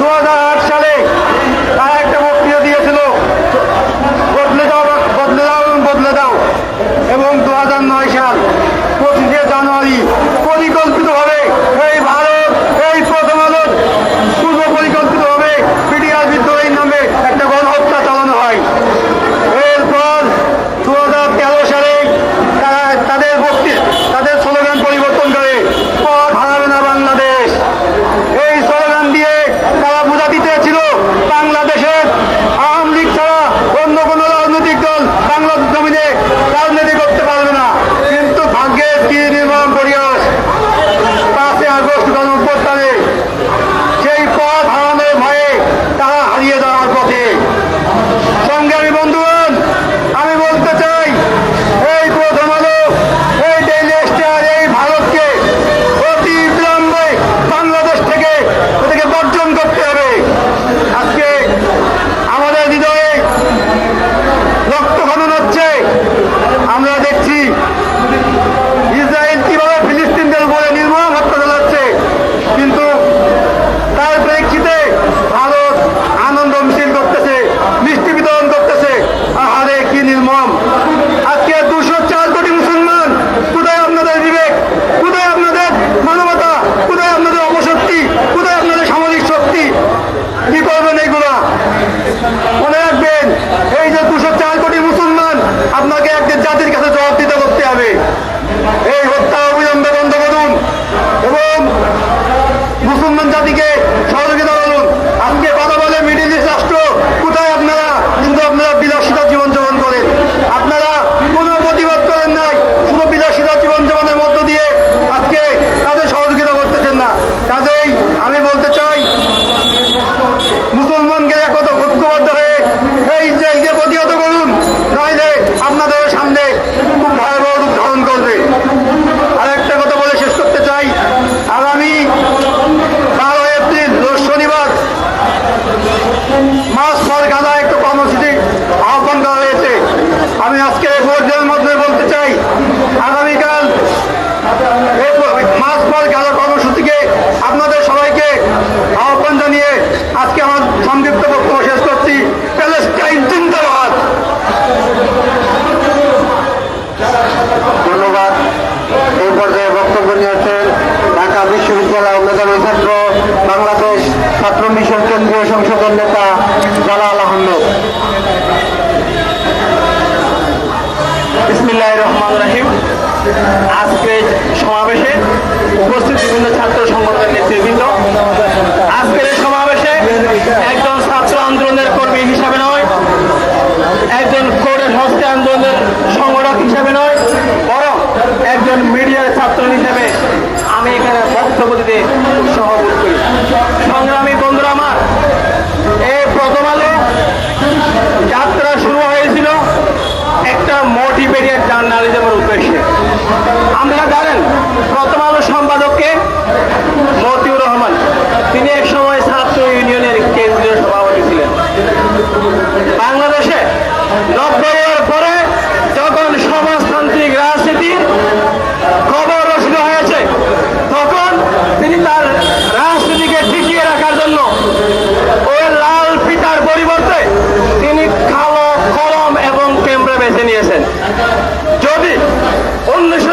Dona পর্যায়ে বক্তব্য নিয়েছেন ঢাকা বিশ্ববিদ্যালয় মেধাবী ছাত্র, বাংলাদেশ ছাত্র মিশন কেন্দ্রীয় সংসদের নেতা জালাল আহমদ। ইসমিল্লাহ রহমান রাহিম। আজকে সমাবেশে উপস্থিত বিভিন্ন ছাত্র সংগঠনের নেতৃবৃন্দ। আজকের এই সমাবেশে একজন ছাত্র আন্দোলনের কর্মী হিসাবে নয়, একজন কোর্টের হস্তে আন্দোলনের সংগঠক হিসাবে নয় মিডিয়ার জার্নালিজমের উদ্দেশ্যে। আমরা জানেন, প্রথম আলো সম্পাদককে মতিউর রহমান। তিনি এক সময় ছাত্র ইউনিয়নের কেন্দ্রীয় সভাপতি ছিলেন। বাংলাদেশে নব্বই বেছে নিয়েছেন। যদি উনিশশো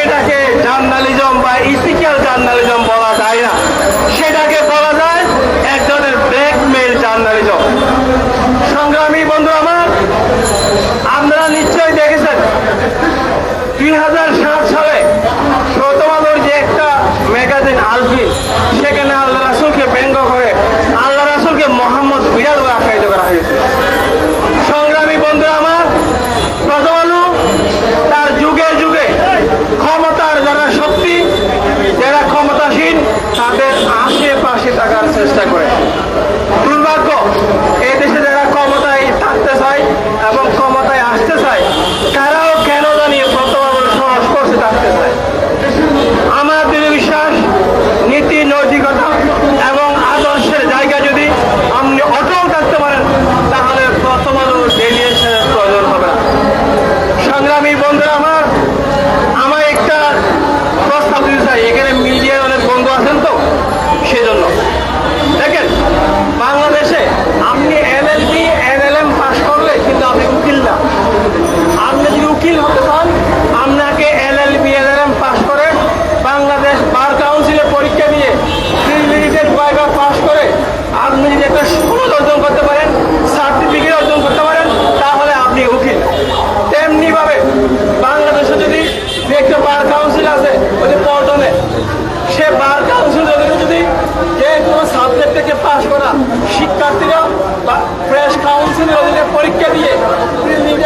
সেটাকে জার্নালিজম বা ইথিক্যাল জার্নালিজম বলা যায় না। সেটাকে বলা যায় এক ধরনের ব্ল্যাকমেল জার্নালিজম। চেষ্টা করে। দুর্ভাগ্য।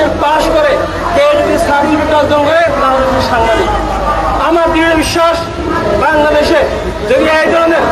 এসএসসি পাশ করে আমার দৃঢ় বিশ্বাস বাংলাদেশে যদি এই ধরনের